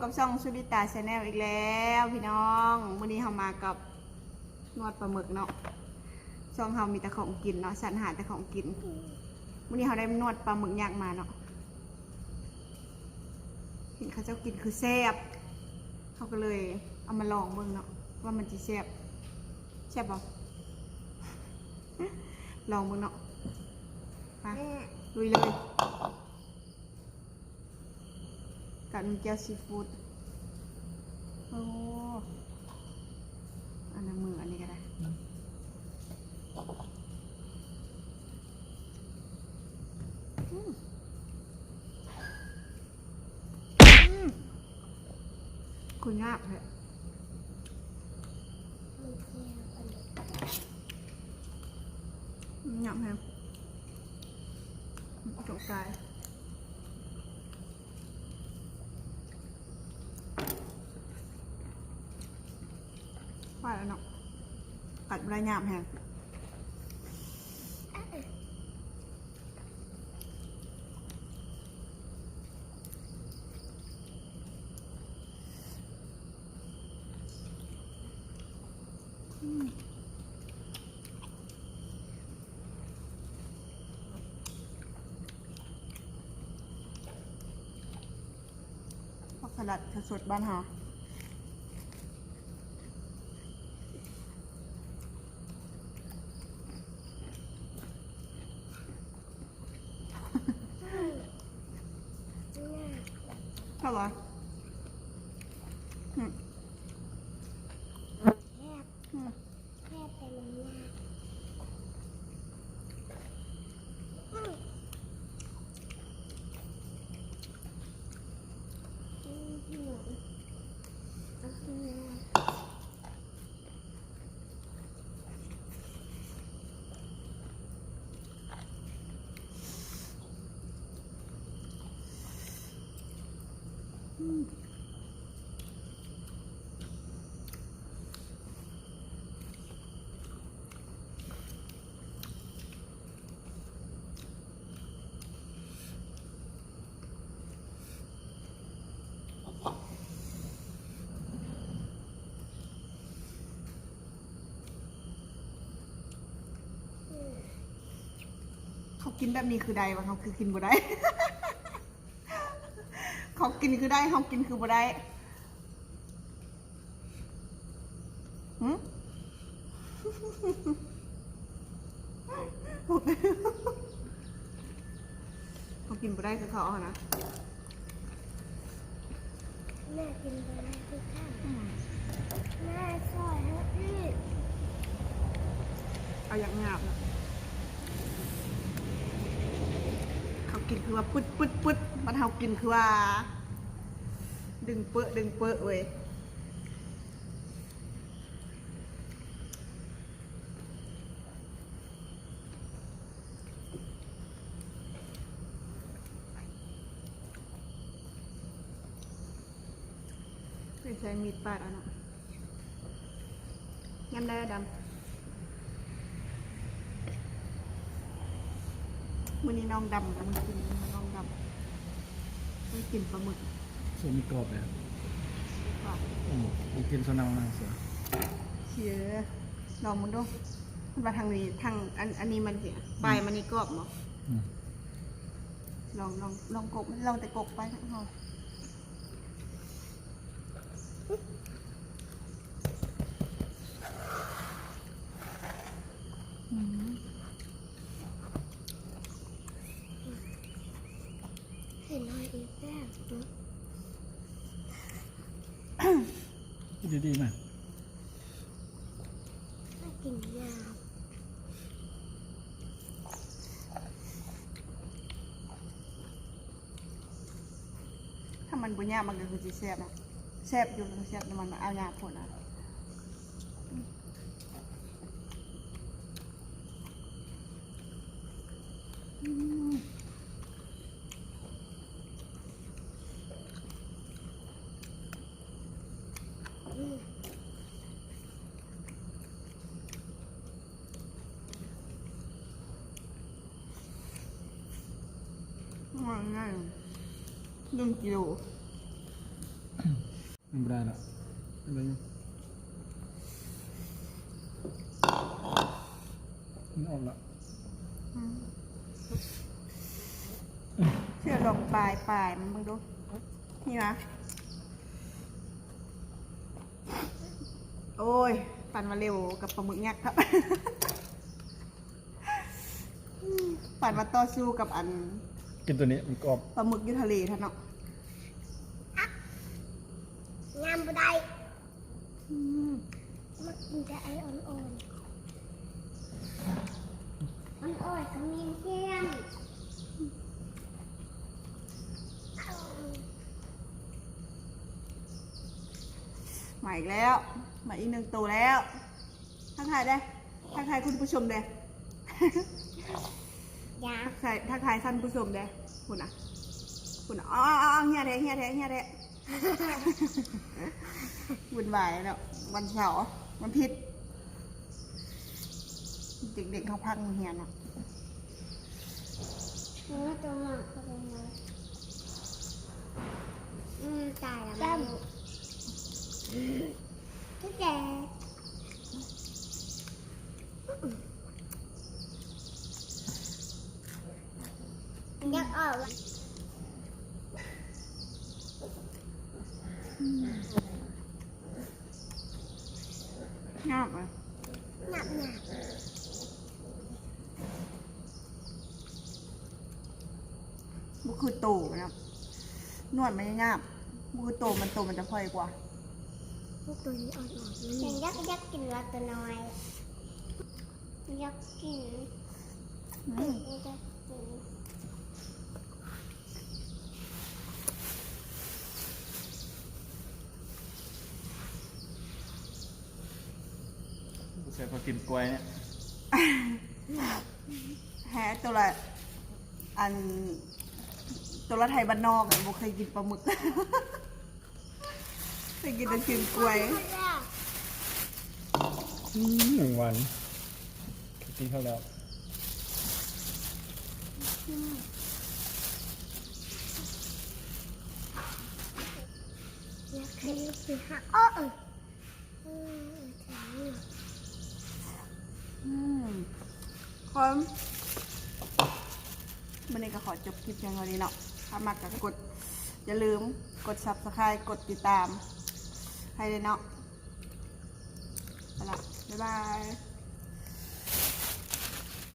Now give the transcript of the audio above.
กับช่องสุริตาชาแนลอีกแล้วพี่น้องวันนี้เรามากับนวดปลาหมึกเนาะช่องเรามีแต่ของกินเนาะฉันหาแต่ของกินวันนี้เราได้นวดปลาหมึกย่างมาเนาะเห็นเขาเจ้ากินคือแซ่บเขาก็เลยเอามาลองเบิ่งเนาะว่ามันจะแซ่บแซ่บบ่ลองเบิ่งเนาะไปลุยเลย กับน้ำแก้วซีฟู้ดโอ้อันนั้นมืออันนี้ก็ได้คุณงาบเลยงาบแฮมตกใจ ว่าแล้วเนาะกัดใบหยามแฮงอืมผักสลัดสดๆบ้านเฮา เท่าไหร่อืมอืมเขา กินแบบนี้คือใดวะเขาคือกินบ่ได้ เขากินคือได้เขากินคือบ่ได้หืมเขากินบ่ได้คือเขาเอานะแม่กินไปแล้วทุกท่านแม่สอนให้พี่เอาอย่างงาบนะเขา กินคือว่าปึ๊ดปึ๊ดปึ๊ดมันเขากินคือว่า ดึงเปอะดึงเปอะเว้ยไม่ใช้มีดปาดเอาเนาะยำได้อะดำ มื่อนี้น้องดำกับมันกินน้องดำมันกินปลาหมึกส่วนมีกรอบเลยครับก่อนอืมมีกินโซนังมาเสียเชียลองมันดูมันมาทางนี้ทางอันอันนี้มันเสียปลายมันนี่กรอบมั้งอืมลองลองลองกบลองแต่กบไปทั้งห้อง เห็นหน่อยอีกแล้วเนอะ พู ดีดีมากินยาถ้ามันบุญยามันก็คือจะแซ่บนะแซ่บอยู่มันแซ่บแต่มันเอายาผลนะ ง่ายง่ายหนึ่งกิโลไม่ได้ละอะไรอยู่มันออกละเชื่อลงปลายปลายมันมึงดู นี่นะ โอ้ย ปั่นมาเร็วกับปลาหมึกยักษ์ครับ ปั่นมาต่อสู้กับอัน กินตัวนี้มันกรอบปลาหมึกอยุทะเลท่านเนาะงามบุได้อืมมันกินแต่ไออ่อนๆอ่อนๆก็มีเพียงมาอีกแล้ว มาอีกหนึ่งตัวแล้วทักทายได้ทักทายคุณผู้ชมเด้ ยาทักทายทักทายท่านผู้ชมเด้คุณอะคุณอะอ๋ออ๋ออ๋อเฮียแท้เฮียแท้เฮียแท้วุ่นวายแล้ววันเสาร์วันอาทิตย์เด็กๆเขาพักโรงเรียนเนาะเนื้อตัวหมากก็เป็นไงอืมตายแล้วทุกแก ออกแล้วงาบอะหนักหนักบุคือโตนะครับนวดมันยังงาบบุคือโตมันโตมันจะพอยกว่าพวกตัวนี้อ่อนๆฉันยักยักกินละตัวน้อยยักกินยักกิน ใส่พอกินกล้วยเนี่ยแฮะตัวละอันตัวละไทยบ้านนอกอะบุเคยกินปลาหมึก เคยกินแต่กินกล้วยอืมหนึ่งวันกินข้าวแล้วยักกินสิฮะอ้อเออเออถึงอืม คนวันนี้ก็ขอจบคลิปเพียงเท่านี้เนาะถ้ามากก็กด อย่าลืมกด subscribe กดติดตาม ให้เลยเนาะไปละบ๊ายบาย